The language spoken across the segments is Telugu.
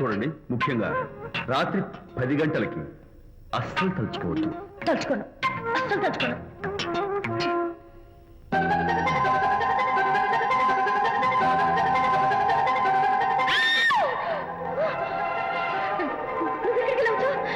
చూడండి ముఖ్యంగా రాత్రి పది గంటలకి అస్సలు తలుచుకోవద్దు. తలుచుకోను అస్సలు తలుచుకోను.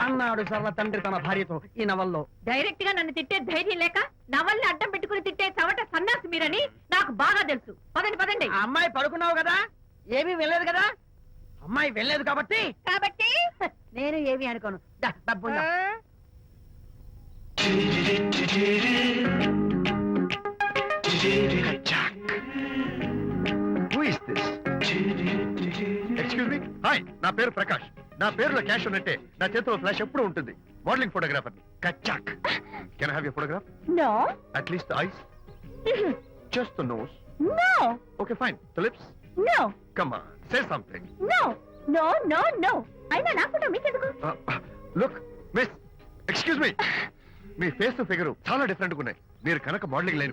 అన్నాడు సరళ తండ్రి తన భార్యతో ఈ నవల్లో. డైరెక్ట్గా నన్ను తిట్టే ధైర్యం లేక నవల్ని అడ్డం పెట్టుకుని తిట్టే చవట సన్నాసి మీరని నాకు బాగా తెలుసు. పదండి పదండి. ఆ అమ్మాయి పడుకున్నావు కదా? ఏమీ వెళ్ళలేదు కదా? అమ్మాయి వెళ్ళలేదు కాబట్టి? కాబట్టి నేను ఏమి అనుకోను. దా, డబ్బు ఉందా? ఎక్స్క్యూజ్ మీ హాయ్ నా పేరు ప్రకాష్. నా పేరులో క్యాష్ ఉన్నట్టే నా చేతిలో ఫ్లాష్ ఎప్పుడు ఉంటుంది. Modelling photographer కచ్చాక్ can have you photograph no at least eyes just nose no okay fine the lips no come say something no no no no అయినా నా ఫోటో మీకెందుకు లుక్ మిస్ ఎక్స్క్యూజ్ మీ మీ ఫేస్ ఫిగర్ చాలా డిఫరెంట్ ఉన్నాయి. మీరు కనుక మోడలింగ్ లైన్